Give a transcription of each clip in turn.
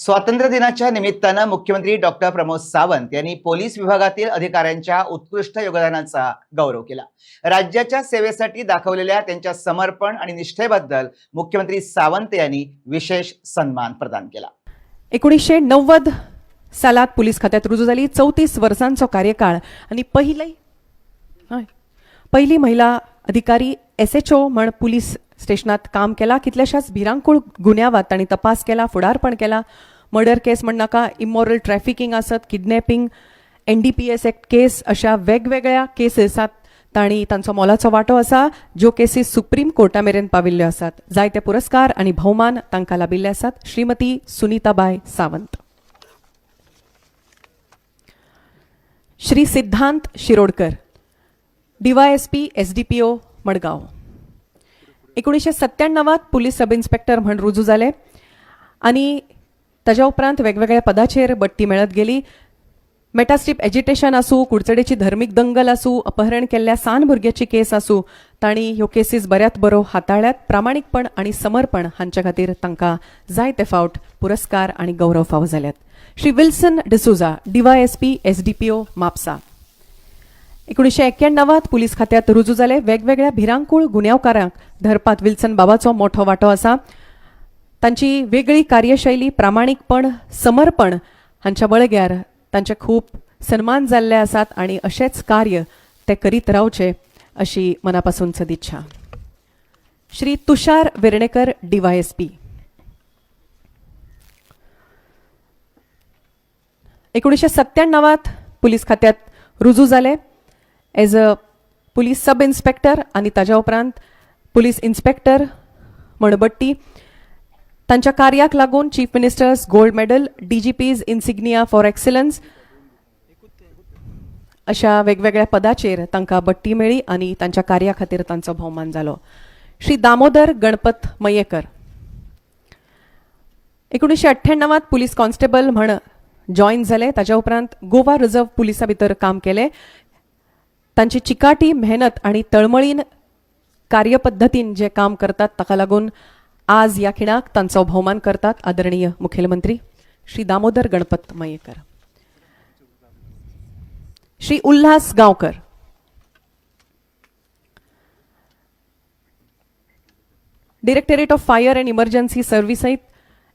स्वातंत्र्य दिनाच्या निमित्तानं मुख्यमंत्री डॉक्टर प्रमोद सावंत यांनी पोलीस विभागातील अधिकाऱ्यांच्या उत्कृष्ट योगदानाचा गौरव केला. राज्याच्या सेवेसाठी दाखवलेल्या त्यांच्या समर्पण आणि निष्ठेबद्दल मुख्यमंत्री सावंत यांनी विशेष सन्मान प्रदान केला. एकोणीसशे नव्वद सालात पोलीस खात्यात रुजू झाली. चौतीस वर्सांचो कार्यकाळ आणि पहिली हय पहिली महिला अधिकारी एस एच ओ म्हण पोलीस स्टेशनात काम केला. कितल्याशाच भिरांकूळ गुन्यांवात तांणी तपास केला फुडारपण केला. मर्डर केस म्हण नाका इमोरल ट्रॅफिकिंग आसत kidnapping N D P S act case अशा वेगवेगळ्या केसेसात तांणी तांचो मोलाचो वांटो आसा ज्यो केसीस सुप्रीम कोर्टा मेरेन पाविल्ल्यो आसात जायते पुरस्कार आनी भोवमान तांकां लाभिल्ले आसात श्रीमती सुनीताबाय सावंत. Shri Siddhant Shirodkar DySP SDPO Madgaon. एकोणीसशे सत्त्याण्णवात पुलीस सब इन्स्पेक्टर म्हण रुजू जाले आनी ताज्या उपरांत वेगवेगळ्या पदाचेर बडटी मेळत गेली. मेटास्ट्रीप एजिटेशन आसूं कुडचडेची धर्मीक दंगल आसूं अपहरण केल्ल्या सान भुरग्याची केस आसूं तांणी ह्यो केसीस बऱ्यात बरो हाताळ्यात प्रामाणीकपण आनी समर्पण हांचे खातीर तांकां जायते फावट पुरस्कार आनी गौरव फावो जाल्यात. Shri Wilson D'Souza DYSP SDPO Mapusa. एकोणीशे एक्क्याण्णवात पुलीस खात्यात रुजू जाले वेगवेगळ्या भिरांकूळ गुन्यांवकारांक धरपात विल्सन बाबाचो मोठो वांटो आसा. तांची वेगळी कार्यशैली प्रामाणीकपण समर्पण हांच्या बळग्यार तांचे खूब सन्मान जाल्ले आसात आनी अशेंच कार्य ते करीत रावचे अशी मनापासून सदिच्छा श्री तुषार वेर्णेकर डीवायएसपी एकोणीसशे सत्त्याण्णवात पुलीस खात्यात रुजू जाले as a police sub inspector आनी ताज्या उपरांत पुलीस इन्स्पेक्टर मणबट्टी तांच्या कार्याक लागून chief ministers gold medal DGPs insignia for excellence अशा वेगवेगळ्या पदाचेर तांकां बट्टी मेळ्ळी आनी तांच्या कार्या खातीर तांचो भोवमान जालो. श्री दामोदर गणपत मयेकर. एकोणीसशे अठ्ठ्याण्णवात पुलीस कॉन्स्टेबल म्हण जॉईन झाले. ताच्या उपरांत गोवा रिझर्व पुलिसा भितर काम केले. तांची चिकाटी मेहनत आणि तळमळीन कार्यपद्दतीन जे काम करतात ताका लागून आज ह्या खिणाक तांचो भोवमान करतात आदरणीय मुखेलमंत्री Shri Damodar Ganpat Mayekar. Shri Ulhas Gaonkar. Directorate of fire and emergency सर्व्हिसीत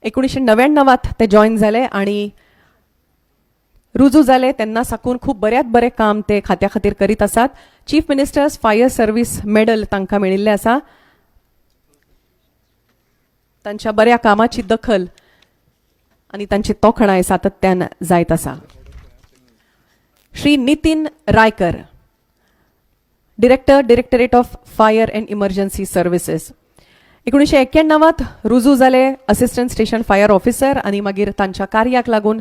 एकोणीसशे नव्याण्णवात ते जॉईन जाले आणि रुजू जाले तेन्ना साकून खूब बऱ्यात बरें काम ते खात्या खातीर करीत आसात chief ministers fire service medal तांकां मेळिल्लें आसा तांच्या बऱ्या कामाची दखल आनी तांची तोखणाय सातत्यान जायत आसा Shri Nitin Raikar director directorate of fire and emergency services एकोणीसशे एक्क्याण्णवात रुजू जाले असिस्टंट स्टेशन फायर ऑफिसर आनी मागीर तांच्या कार्याक लागून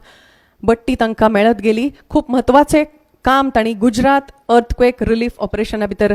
बट्टी तांकां मेळत गेली. खूब म्हत्वाचें काम तांणी गुजरात अर्थक्वेक रिलीफ ऑपरेशना भितर